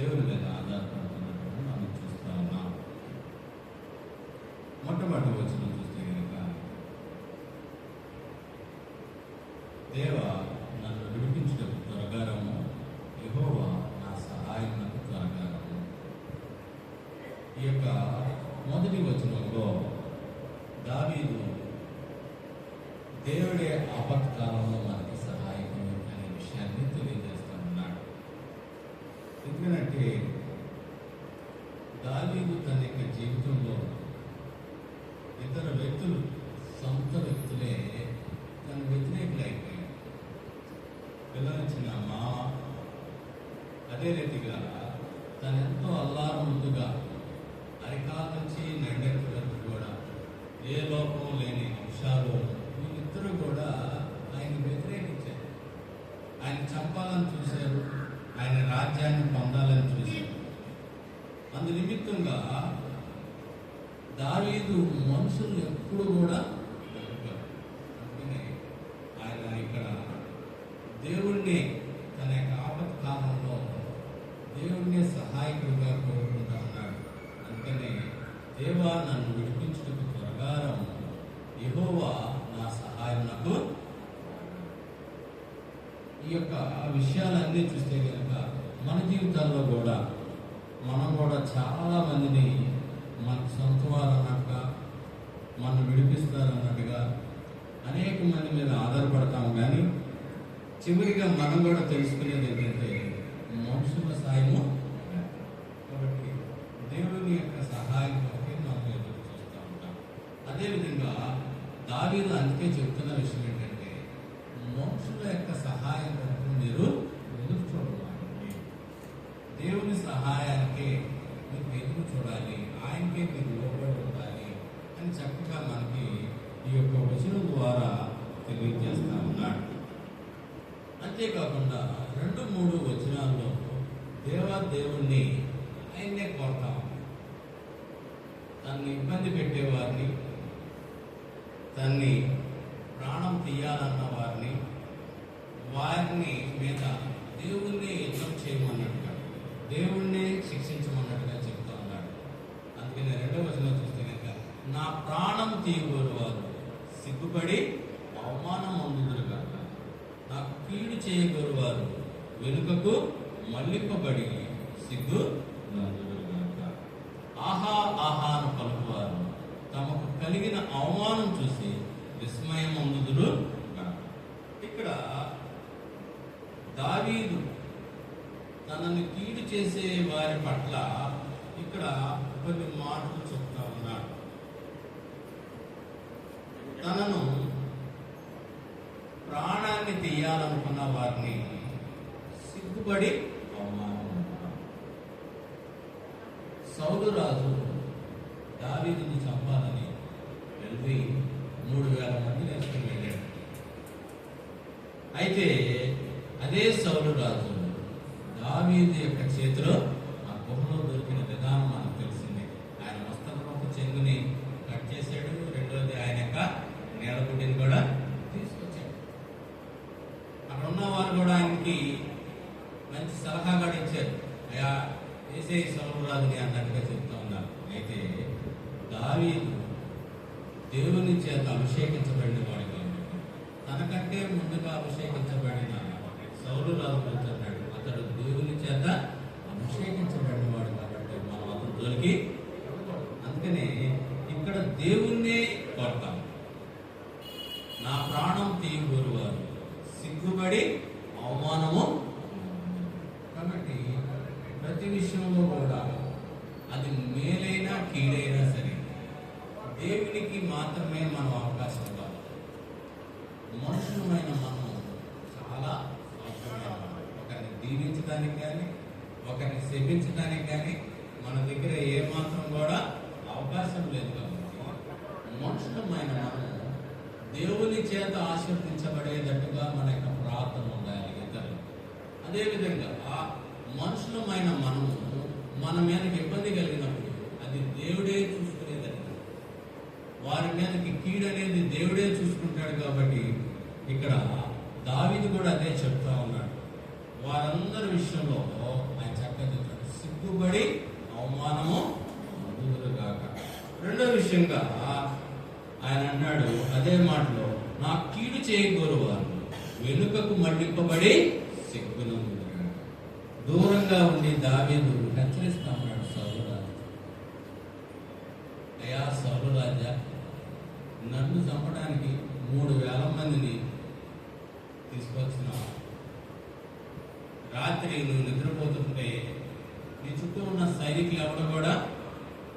దేవుని మీద ఆధారపడుతున్నట్టుగా మనం చూస్తా ఉన్నాం మొట్టమొదటి వచ్చిన చూస్తే కనుక దేవ నన్ను విడిపించడం త్వరగారము యెహోవా నా సహాయం నాకు త్వరగారము ఈ యొక్క మొదటి వచనంలో దావీదు దేవుడే ఆపత్కాలంలో మనకి సహాయకుడు అనే విషయాన్ని తెలియజేస్తా ఉన్నాడు ఎందుకంటే దావీదు తన యొక్క జీవితంలో ఇతర వ్యక్తులు సొంత వ్యక్తులే తన వ్యతిరేకులు అయిపోయారు పిల్లనిచ్చిన మామ అదే రీతిగా తను ఎంతో అల్లారు ముందుగా అరికాల నుంచి నడ్డెక్కి కూడా ఏ లోపం లేని అంశాలు వీళ్ళిద్దరూ కూడా ఆయన వ్యతిరేకించారు ఆయన చంపాలని చూశారు ఆయన రాజ్యాన్ని పొందాలని చూశారు అందు నిమిత్తంగా దావీదు మనుషులు ఎప్పుడు కూడా నమ్మరు. అందుకనే ఆయన ఇక్కడ దేవుణ్ణి తన యొక్క ఆపత్ కాలంలో దేవుణ్ణి సహాయకుడిగా కోరుకుంటా ఉన్నాడు అందుకనే దేవా నన్ను విడిపించుటకు త్వరగారం యెహోవా నా సహాయం నాకు ఈ యొక్క విషయాలన్నీ చూస్తే కనుక మన జీవితాల్లో కూడా మనం కూడా చాలా మందిని మన సొంత వారు అన్నట్టుగా మనం విడిపిస్తారు అన్నట్టుగా అనేక మంది మీద ఆధారపడతాము కానీ చివరిగా మనం కూడా తెలుసుకునేది ఏంటంటే మనుషుల సాయము కాబట్టి దేవుని యొక్క సహాయం మనం ఎదురు చూస్తూ ఉంటాం. అదేవిధంగా దావీదు అందుకే చెప్తున్న విషయం ఏంటంటే మనుషుల యొక్క సహాయం కొరకు మీరు ఎదురు చూడాలి దేవుని సహాయానికి మీరు ఎదురు చూడాలి. ఆయనకే మీరు లోబడి ఉండాలి అని చక్కగా మనకి ఈ యొక్క వచనం ద్వారా తెలియజేస్తా ఉన్నాడు అంతేకాకుండా రెండు మూడు వచనాల్లో దేవా దేవుణ్ణి ఆయన్నే కోరుతాం తన్ని ఇబ్బంది పెట్టేవారిని తన్ని ప్రాణం తీయాలన్న వారిని వారిని మీద దేవుణ్ణి యుద్ధం చేయమన్నట్టుగా దేవుణ్ణి శిక్షించమన్నట్టుగా చెప్తా ఉన్నాడు. అందుకని రెండవ వచనం చూస్తే కనుక నా ప్రాణం తీయగోరు వారు సిగ్గుపడి అవమానం అందుదురు కాదు నాకు కీడు చేయగోరు వారు వెనుకకు మళ్ళింపబడి సిగ్గు ఆహా ఆహార పలుకువారు. తమకు కలిగిన అవమానం చూసి విస్మయం అందుదురు ఇక్కడ దావీదు తనని కీడు చేసే వారి పట్ల ఇక్కడ కొన్ని మాటలు చెప్తా ఉన్నాడు. తనను చేయాలనుకున్న వారిని సిగ్గుపడి అవమానం రాజు దావీదుని చంపాలని వెళ్ళి మూడు వేల మంది నేర్చుకుని వెళ్ళాడు. అయితే అదే సౌలు రాజు దావీదు యొక్క చేతిలో ఆ గుహలో దొరికిన విధానం మనకు తెలిసింది ఆయన వస్త్రపు చెంగుని కట్ చేశాడు రెండోది ఆయన యొక్క నేలగుడ్డిని కూడా తీసుకొచ్చాడు అక్కడ ఉన్న వారు కూడా ఆయనకి మంచి సలహా కూడా ఇచ్చారు. అయ్యా వేసే సౌలు అన్నట్టుగా చెప్తా ఉన్నారు అయితే దావీదు దేవుని చేత అభిషేకించబడిన వాడు కాబట్టి తనకంటే ముందుగా అభిషేకించబడిన సౌలు రాజు వెళ్తున్నాడు అతడు దేవుని చేత అభిషేకించబడిన వాడు కాబట్టి మనం అతను జోలికి అందుకనే ఇక్కడ దేవుణ్ణే కోరతాం. నా ప్రాణం తీయగోరు వారు. సిగ్గుపడి అవమానము కాబట్టి ప్రతి విషయంలో కూడా అది మేలైనా కీడైనా సరే దేవునికి మాత్రమే మనం అవకాశం ఇవ్వాలి. మనుషులమైన మనం చాలా అవసరమైన ఒకరిని దీవించడానికి కానీ ఒకరిని శపించడానికి కానీ మన దగ్గర ఏమాత్రం కూడా అవకాశం లేదు కాబట్టి మనుషులమైన మనం దేవుని చేత ఆశీర్వదించబడేటట్టుగా మన యొక్క ప్రార్థన ఉండాలి ఇద్దరు. అదేవిధంగా మనుషులమైన మనము మన మీద ఇబ్బంది కలిగినప్పుడు అది దేవుడే చూసుకునేదని వారి మీదకి కీడనేది అనేది దేవుడే చూసుకుంటాడు కాబట్టి ఇక్కడ దావిది కూడా అదే చెప్తా ఉన్నాడు. వారందరి విషయంలో ఆయన చక్కగా సిగ్గుబడి అవమానము కాక రెండో విషయంగా ఆయన అన్నాడు అదే మాటలో నా కీడు చేయగోరు వారు వెనుకకు మళ్ళింపబడి సిగ్గును దూరంగా ఉండి దావీదు హెచ్చరిస్తా ఉన్నాడు సౌలు రాజు అయ్యా సౌలు రాజా నన్ను చంపడానికి మూడు వేల మందిని తీసుకొచ్చిన రాత్రి నువ్వు నిద్రపోతుంటే నీ చుట్టూ ఉన్న సైనికులు ఎవరు కూడా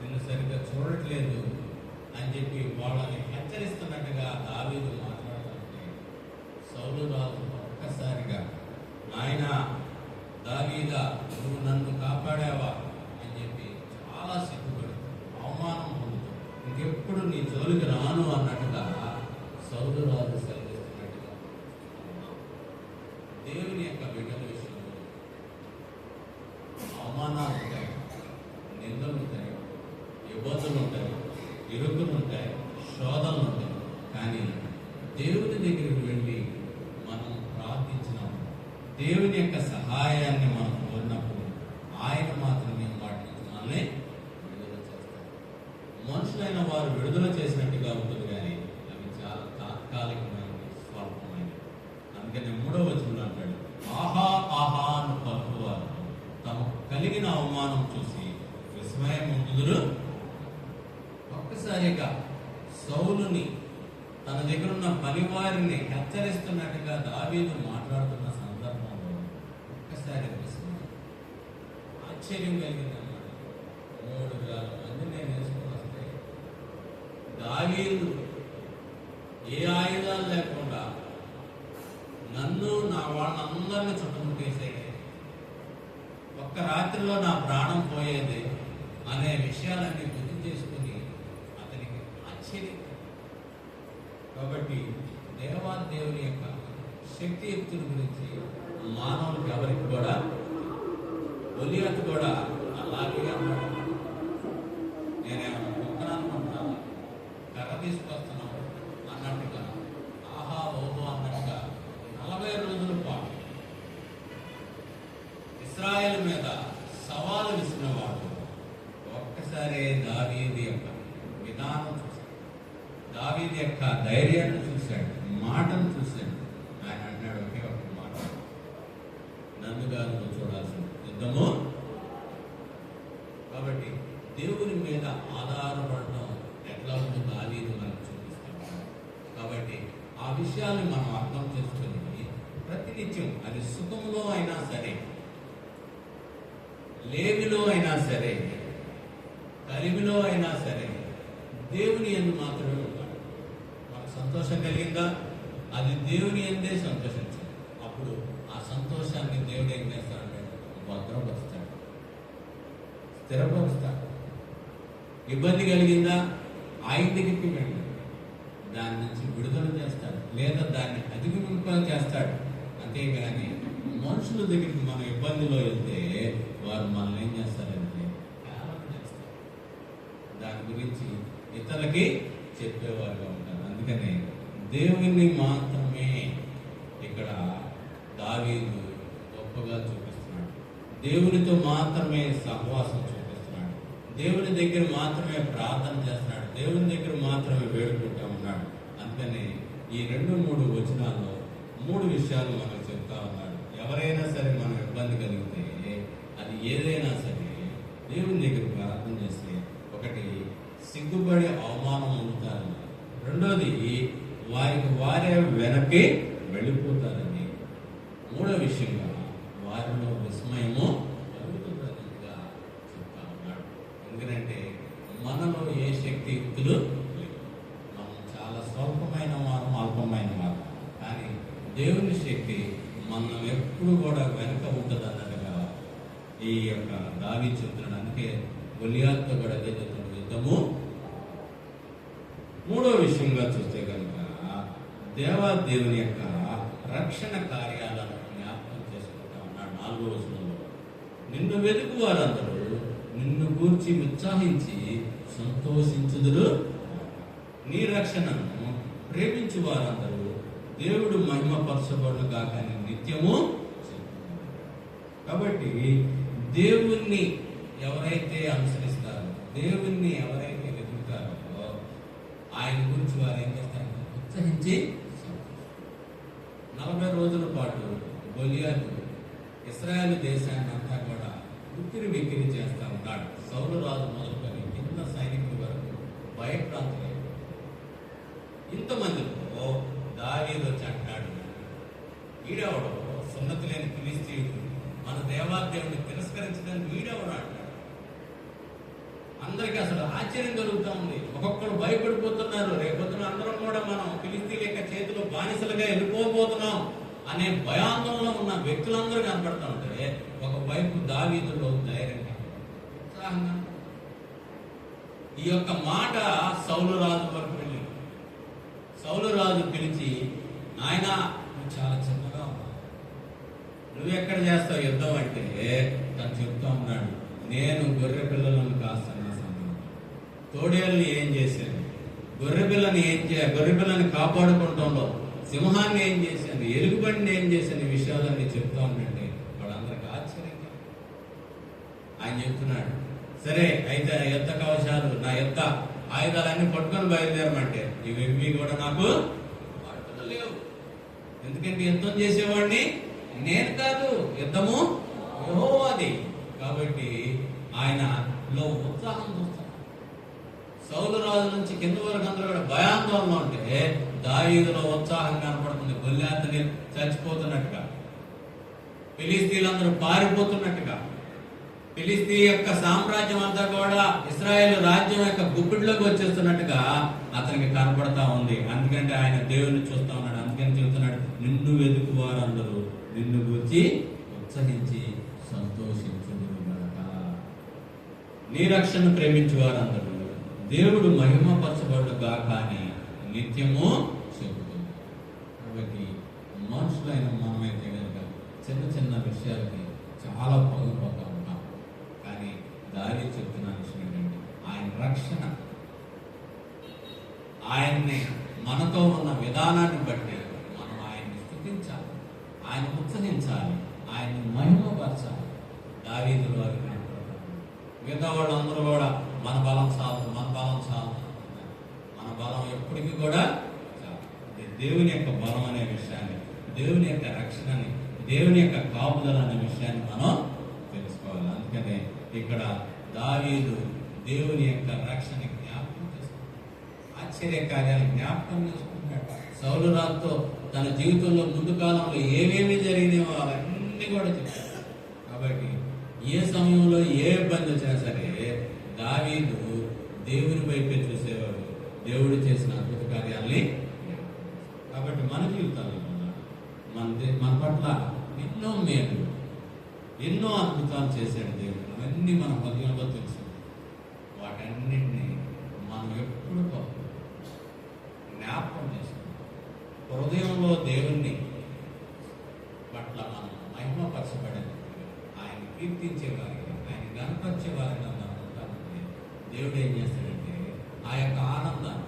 నిన్ను సరిగ్గా చూడట్లేదు అని చెప్పి వాళ్ళని హెచ్చరిస్తున్నట్టుగా దావీదు మాట్లాడుతుంటే సౌలు రాజు ఒక్కసారిగా నాయన దావీదా నువ్వు నన్ను కాపాడావా అని చెప్పి చాలా సిగ్గుపడి అవమానం పొందుతూ ఇంకెప్పుడు నీ జోలికి రాను అన్నట్టుగా సౌలు రాజు సెలవిస్తున్నట్టుగా దేవుని యొక్క బిడ్డల విషయంలో అవమానాలు ఉంటాయి నిందలు ఉంటాయి ఇబ్బందులు ఉంటాయి ఇరుకులు ఉంటాయి శోధనలు ఉంటాయి కానీ దేవుని దగ్గరికి వెళ్ళి మనం ప్రార్థించినప్పుడు దేవుని యొక్క సహాయాన్ని మనం కోరినప్పుడు ఆయన మాత్రమే వాటి నుంచి మనల్ని విడుదల చేస్తారు మనుషులైన వారు విడుదల చేసినట్టుగా ఉంటుంది కానీ అవి చాలా తాత్కాలికమైనవి స్వల్పమైనవి అందుకని మూడో వచనంలో అంటాడు ఆహా ఆహా అని పలుకువారు తమకు కలిగిన అవమానం చూసి విస్మయం ఉంటుందరు ఒక్కసారిగా సౌలుని తన దగ్గర ఉన్న పనివారిని హెచ్చరిస్తున్నట్టుగా దావీదు మాట్లాడుతున్న సందర్భంలో ఒక్కసారి విస్మయం ఆశ్చర్యం కలిగిందన్నమాట మూడు వేల మంది నేను వేసుకుని వస్తే దావీదు ఏ ఆయుధాలు లేకుండా నన్ను నా వాళ్ళందరినీ చుట్టుముట్టేసేది ఒక్క రాత్రిలో నా ప్రాణం పోయేది అనే విషయాలన్నీ గుర్తు చేసుకుని అతనికి ఆశ్చర్యం. కాబట్టి దేవాదేవుని యొక్క శక్తియుక్తుల గురించి మానవులకు ఎవరికి కూడా ఒలియత్ కూడా అలాగే అన్నాడు నేనేమన్నా కుక్కను అనుకుంటున్నాను కర్ర తీసుకొస్తున్నాను అన్నట్టుగా ఆహా ఓహో అన్నట్టుగా నలభై రోజుల పాటు ఇస్రాయేల్ మీద సవాలు విసినవాడు ఒక్కసారి దావీది యొక్క విధానం చూశాడు దావీది యొక్క ధైర్యాన్ని చూశాడు మాటను చూశాడు ఆయన అన్నాడు ఒకే ఒక మాట నన్ను కాదు నువ్వు చూడాల్సింది యుద్ధము కాబట్టి దేవుని మీద ఆధారపడటం ఎట్లా ఉందో దావీదు మనకు చూపిస్తాడు కాబట్టి ఆ విషయాన్ని మనం అర్థం చేసుకొని నిత్యం అది సుఖంలో అయినా సరే లేమిలో అయినా సరే కలిమిలో అయినా సరే దేవుని ఎందు మాత్రమే ఉంటాడు. మనకు సంతోషం కలిగిందా? అది దేవుని ఎందే సంతోషించాలి అప్పుడు ఆ సంతోషాన్ని దేవుడు ఏం చేస్తాడంటే భద్రపరుస్తాడు. స్థిరపరుస్తాడు. ఇబ్బంది కలిగిందా? ఆయన దగ్గరికి వెళ్ళి దాని నుంచి విడుదల చేస్తాడు. లేదా దాన్ని అధిగమింప చేస్తాడు. అంతేగాని మనుషుల దగ్గరికి మన ఇబ్బందిలో వెళ్తే వారు మనల్ని ఏం చేస్తారంటే దాని గురించి ఇతరులకి చెప్పేవారుగా ఉంటారు. అందుకని దేవుని మాత్రమే ఇక్కడ దావీదు గొప్పగా చూపిస్తున్నాడు. దేవునితో మాత్రమే సహవాసం చూపిస్తున్నాడు. దేవుని దగ్గర మాత్రమే ప్రార్థన చేస్తున్నాడు. దేవుని దగ్గర మాత్రమే వేడుకుంటా ఉన్నాడు. అందుకని ఈ రెండు మూడు వచనాల్లో మూడు విషయాలు మనం చెప్తా ఉన్నాడు. ఎవరైనా సరే మనం ఇబ్బంది కలిగితే అది ఏదైనా సరే దేవుని దగ్గర ప్రార్థన చేస్తే ఒకటి సిగ్గుపడి అవమానం పొందుతారని రెండోది వారికి వారే వెనక్కి వెళ్ళిపోతారని మూడో విషయంగా వారిలో విస్మయము కలుగుతుందనిగా చెప్తా ఉన్నాడు ఎందుకంటే మనలో ఏ శక్తి యుక్తులు లేవు మనం చాలా స్వల్పమైన వారం అల్పమైన వారం కానీ దేవుని శక్తి మనం ఎప్పుడు కూడా వెనక ఉంటుంది అన్నట్టుగా ఈ యొక్క దావి చెప్తున్నాడు అందుకే గొలియాత్తో కూడా అదే చెప్తున్నాడు యుద్ధము మూడో విషయంగా చూస్తే కనుక దేవాదేవుని యొక్క రక్షణ కార్యాలను జ్ఞాపకం చేసుకుంటా ఉన్నాడు నాలుగో వచనంలో. నిన్ను వెతుకు వారందరూ నిన్ను గూర్చి ఉత్సాహించి సంతోషించుదురు. నీ రక్షణను ప్రేమించు వారందరూ దేవుడు మహిమపరచబడును కాక నిత్యము కాబట్టి దేవుణ్ణి ఎవరైతే అనుసరిస్తారో దేవుణ్ణి ఎవరైతే వెతుకుతారో ఆయన గురించి వారు ఏం చేస్తారు? ఉత్సహించి నలభై రోజుల పాటు బొలియాలు ఇస్రాయల్ దేశాన్ని అంతా కూడా ఉక్కిరి వెక్కిరి చేస్తా ఉన్నాడు. సౌరరాజు రాజు మొదలుకొని కింద సైనికుల వరకు భయప్రాంతులై ఇంతమంది దావీదు వచ్చి అంటాడు వీడెవడో సున్నతి లేని ఫిలిస్తీయుడు మన దేవాదేవుని తిరస్కరించడానికి వీడెవడు అంటాడు? అందరికీ అసలు ఆశ్చర్యం కలుగుతూ ఉంది. ఒక్కొక్కరు భయపడిపోతున్నారు. రేపొద్దున అందరం కూడా మనం ఫిలిస్తీన్ యొక్క చేతిలో బానిసలుగా వెళ్ళిపోబోతున్నాం అనే భయాందోళనలో ఉన్న వ్యక్తులందరూ కనపడతా ఉంటే ఒకవైపు దావీదులో ధైర్యంగా ఉత్సాహంగా ఈ యొక్క మాట సౌలు రాజు వరకు వెళ్ళి సౌలు రాజు పిలిచి నాయన నువ్వు చాలా చిన్నగా ఉన్నావు. నువ్వు ఎక్కడ చేస్తావు యుద్ధం అంటే తను చెప్తా ఉన్నాడు. నేను గొర్రె పిల్లలను కాస్తున్న సమయం తోడేళ్ళని ఏం చేశాను? గొర్రె పిల్లని ఏం చే గొర్రె పిల్లని కాపాడుకుంటాలో సింహాన్ని ఏం చేశాను? ఎలుగుబండిని ఏం చేశాను? ఈ విషయాలన్నీ చెప్తా ఉండండి వాళ్ళందరికీ ఆశ్చర్యంగా. ఆయన చెప్తున్నాడు సరే అయితే ఎత్త కవచాలు నా ఎత్త ఆయుధాలన్నీ పట్టుకొని బయలుదేరమంటే ఇవి కూడా నాకు లేవు. ఎందుకంటే యుద్ధం చేసేవాడిని నేను కాదు. యుద్ధము యహోవాది కాబట్టి ఆయనలో ఉత్సాహం చూస్తాం సౌలు రాజు నుంచి కింద వరకు అందరూ కూడా భయాందోళన ఉంటే దావీదులో ఉత్సాహం కనపడుతుంది గొల్లాతని చచ్చిపోతున్నట్టుగా ఫిలిస్తీన్లందరూ పారిపోతున్నట్టుగా ఫిలిస్తీ యొక్క సామ్రాజ్యం అంతా కూడా ఇస్రాయేల్ రాజ్యం యొక్క గుప్పిడిలోకి వచ్చేస్తున్నట్టుగా అతనికి కనపడతా ఉంది. అందుకంటే ఆయన దేవుని చూస్తా ఉన్నాడు. అందుకని చెబుతున్నాడు నిన్ను వెతుకు వారందరూ నిన్ను గురించి ఉత్సహించి సంతోషించుదురుగాక నీ రక్షణను ప్రేమించు వారందరూ దేవుడు మహిమపరచబడు గాక అని నిత్యము చెబుతుంది. కాబట్టి మనుషులైన మనమైతే కనుక చిన్న చిన్న విషయాలకి చాలా పగులుపోతా ఉంటాం. కానీ దారి చెప్తున్న విషయం ఏంటంటే ఆయన రక్షణ ఆయన్ని మనతో ఉన్న విధానాన్ని బట్టి మనం ఆయన్ని స్థుతించాలి. ఆయన ఉత్సహించాలి. ఆయన్ని మహిమపరచాలి. దావీదుల వారికి మిగతా వాళ్ళందరూ కూడా మన బలం చాలు మన బలం చాలు మన బలం ఎప్పటికీ కూడా చాలు. దేవుని యొక్క బలం అనే విషయాన్ని దేవుని యొక్క రక్షణని దేవుని యొక్క కాపుదల అనే విషయాన్ని మనం తెలుసుకోవాలి. అందుకనే ఇక్కడ దావీదు దేవుని యొక్క రక్షణ జ్ఞాపకం చేసుకుంటాడు. ఆశ్చర్య కార్యాలు జ్ఞాపకం చేసుకుంటాడు. సౌలు రాత్తో తన జీవితంలో ముందు కాలంలో ఏమేమి జరిగినాయో అవన్నీ కూడా చెప్తాడు. ఏ సమయంలో ఏ ఇబ్బంది వచ్చినా సరే దావీదు దేవుని వైపే చూసేవాడు. దేవుడు చేసిన అద్భుత కార్యాలని కాబట్టి మన జీవితాల్లో మన దే- మన పట్ల ఎన్నో మేలు ఎన్నో అద్భుతాలు చేశాడు దేవుడు. అవన్నీ మన హృదయంలో తెలుసు. వాటన్నిటిని మనం ఎప్పుడు జ్ఞాపకం చేసుకుంటాం హృదయంలో దేవుణ్ణి పట్ల మనం మహిమపరచబడేది ఆయన కీర్తించే ఆయన గణపరిచే వారిని ఉంటామంటే దేవుడు ఏం చేస్తాడంటే ఆ యొక్క ఆనందాన్ని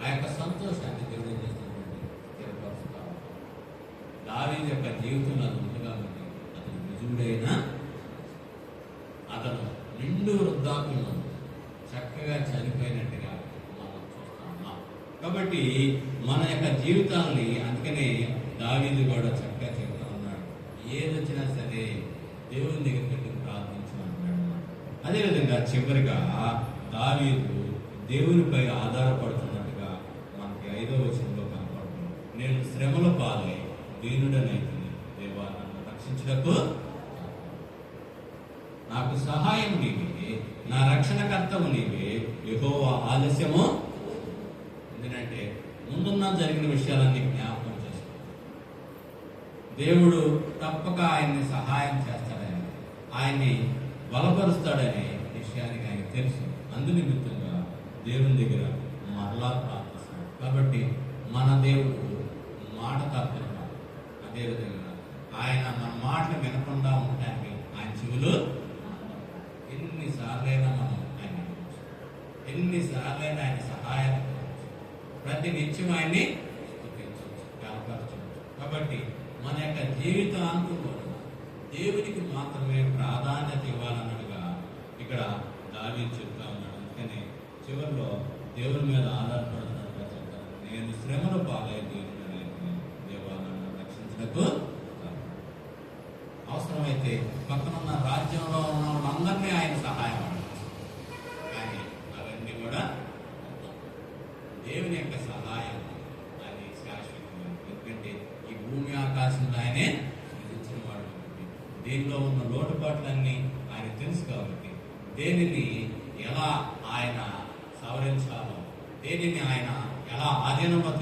ఆ యొక్క సంతోషాన్ని దేవుడు ఏం చేస్తాడంటే స్థిరపరుస్తాడు. యొక్క జీవితంలో అది ఉంది కాబట్టి అతను నిజుడైన అతను నిండు వృద్ధాప్యంలో చక్కగా చనిపోయినట్టుగా మనం చూస్తా కాబట్టి మన యొక్క జీవితాన్ని అందుకనే దావీదు కూడా చక్కగా చెప్తా ఉన్నాడు. ఏది వచ్చినా సరే దేవుని దగ్గరికి వెళ్ళి ప్రార్థించమంటాడు అదేవిధంగా చివరిగా దావీదు దేవునిపై ఆధారపడుతున్నట్టుగా మనకి ఐదో వచనంలో కనపడుతుంది. నేను శ్రమల పాలై దీనుడనైతుంది దేవా నన్ను రక్షించుటకు నాకు సహాయం నీవే నా రక్షణకర్తవు నీవే ఎగోవ ఆలస్యము ఎందుకంటే ముందున్న జరిగిన విషయాలన్నీ జ్ఞాపకం చేసుకో. దేవుడు తప్పక ఆయన్ని సహాయం చేస్తాడు. ఆయన్ని బలపరుస్తాడనే విషయానికి ఆయన తెలుసు. అందునిమిత్తంగా దేవుని దగ్గర మరలా ప్రార్థిస్తాడు కాబట్టి మన దేవుడు మాట తప్పక అదేవిధంగా ఆయన మన మాటలు వినకుండా ఉండటానికి ఆయన చెవులు ఎన్నిసార్లైనా మనం ఆయన ఎన్నిసార్లైనా ఆయన సహాయం ప్రతి నిత్యం ఆయన్ని స్తుతించవచ్చు కాబట్టి మన యొక్క జీవితాంతం కూడా దేవునికి మాత్రమే ప్రాధాన్యత ఇవ్వాలన్నట్టుగా ఇక్కడ దావి చెప్తా ఉన్నాడు. అందుకని చివరిలో దేవుని మీద ఆధారపడుతున్నట్టుగా చెప్తాను నేను శ్రమను పాలైతే దేవాలను నన్ను రక్షించటకు అవసరమైతే పక్కనున్న రాజ్యంలో ఉన్న వాళ్ళందరినీ ఆయన సహాయం కానీ అవన్నీ కూడా దేవుని యొక్క సహాయం అది శాశ్వతమైనది ఎందుకంటే ఈ భూమి ఆకాశంలో ఆయనే విధించిన వాడు కాబట్టి దీనిలో ఉన్న లోటుపాట్లన్నీ ఆయన తెలుసు కాబట్టి దేనిని ఎలా ఆయన సవరించాలో దేనిని ఆయన ఎలా ఆధీనంలో